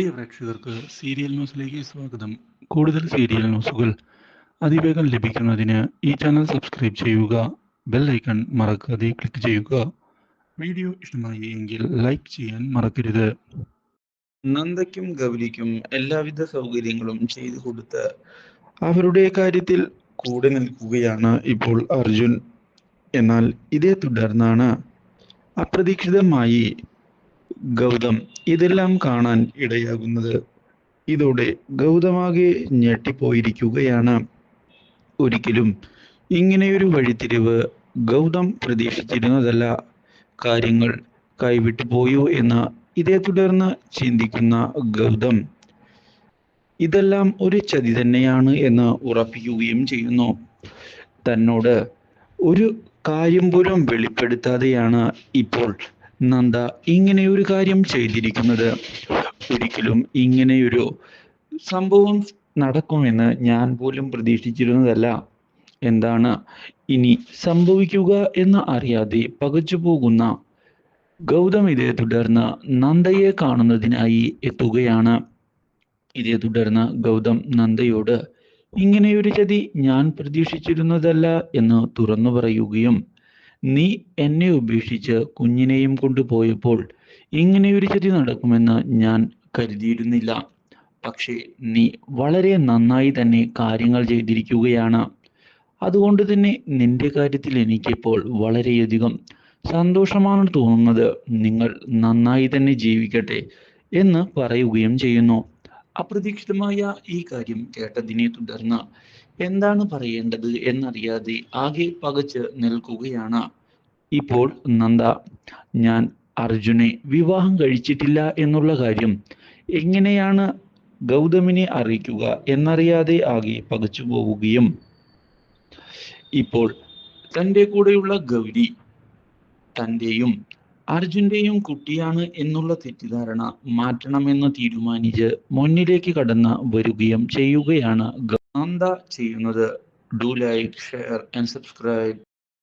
പ്രിയ പ്രേക്ഷകർക്ക് സീരിയൽ ന്യൂസിലേക്ക് സ്വാഗതം. കൂടുതൽ സീരിയൽ ന്യൂസുകൾ അതിവേഗം ലഭിക്കുന്നതിന് ഈ ചാനൽ സബ്സ്ക്രൈബ് ചെയ്യുക ബെൽ ഐക്കൺ മറക്കാതെ ക്ലിക്ക് ചെയ്യുക. വീഡിയോ ഇഷ്ടമായി എങ്കിൽ ലൈക്ക് ചെയ്യാൻ മറക്കരുത്. നന്ദയ്ക്കും ഗൗരിക്കും എല്ലാവിധ സൗകര്യങ്ങളും ചെയ്തു കൊടുത്ത് അവരുടെ കാര്യത്തിൽ കൂടെ നിൽക്കുകയാണ് ഇപ്പോൾ അർജുൻ. എന്നാൽ ഇതേ തുടർന്നാണ് അപ്രതീക്ഷിതമായി ഗൗതം ഇതെല്ലാം കാണാൻ ഇടയാകുന്നത്. ഇതോടെ ഗൗതമാകെ ഞെട്ടിപ്പോയിരിക്കുകയാണ്. ഒരിക്കലും ഇങ്ങനെയൊരു വഴിത്തിരിവ് ഗൗതം പ്രതീക്ഷിച്ചിരുന്നതല്ല. കാര്യങ്ങൾ കൈവിട്ടു പോയോ എന്ന് ഇതേ തുടർന്ന് ചിന്തിക്കുന്ന ഗൗതം ഇതെല്ലാം ഒരു ചതി തന്നെയാണ് എന്ന് ഉറപ്പിക്കുകയും ചെയ്യുന്നു. തന്നോട് ഒരു കാര്യം പോലും വെളിപ്പെടുത്താതെയാണ് ഇപ്പോൾ നന്ദ ഇങ്ങനെയൊരു കാര്യം ചെയ്തിരിക്കുന്നത് ഒരിക്കലും ഇങ്ങനെയൊരു സംഭവം നടക്കുമെന്ന് ഞാൻ പോലും പ്രതീക്ഷിച്ചിരുന്നതല്ല. എന്താണ് ഇനി സംഭവിക്കുക എന്ന് അറിയാതെ പകച്ചു പോകുന്ന ഗൗതം ഇതേ തുടർന്ന് നന്ദയെ കാണുന്നതിനായി എത്തുകയാണ്. ഇതേ തുടർന്ന് ഗൗതം നന്ദയോട് ഇങ്ങനെയൊരു ചതി ഞാൻ പ്രതീക്ഷിച്ചിരുന്നതല്ല എന്ന് തുറന്നു പറയുകയും നീ എന്നെ ഉപേക്ഷിച്ച് കുഞ്ഞിനെയും കൊണ്ടുപോയപ്പോൾ ഇങ്ങനെയൊരു ചതി നടക്കുമെന്ന് ഞാൻ കരുതിയിരുന്നില്ല. പക്ഷേ നീ വളരെ നന്നായി തന്നെ കാര്യങ്ങൾ ചെയ്തിരിക്കുകയാണ്. അതുകൊണ്ട് തന്നെ നിന്റെ കാര്യത്തിൽ എനിക്കിപ്പോൾ വളരെയധികം സന്തോഷമാണ് തോന്നുന്നത്. നിങ്ങൾ നന്നായി തന്നെ ജീവിക്കട്ടെ എന്ന് പറയുകയും ചെയ്യുന്നു. അപ്രതീക്ഷിതമായ ഈ കാര്യം കേട്ടതിനെ തുടർന്ന് എന്താണ് പറയേണ്ടത് എന്നറിയാതെ ആകെ പകച്ച് നിൽക്കുകയാണ്. ഇപ്പോൾ നന്ദ ഞാൻ അർജുനെ വിവാഹം കഴിച്ചിട്ടില്ല എന്നുള്ള കാര്യം എങ്ങനെയാണ് ഗൗതമിനെ അറിയിക്കുക എന്നറിയാതെ ആകെ പകച്ചു പോവുകയും. ഇപ്പോൾ തന്റെ കൂടെയുള്ള ഗൗരി തന്റെയും അർജുന്റെയും കുട്ടിയാണ് എന്നുള്ള തെറ്റിദ്ധാരണ മാറ്റണമെന്ന് തീരുമാനിച്ച് മുന്നിലേക്ക് കടന്ന് വരികയും ചെയ്യുകയാണ് ഗാന്ധ ചെയ്യുന്നത്. Do like share and subscribe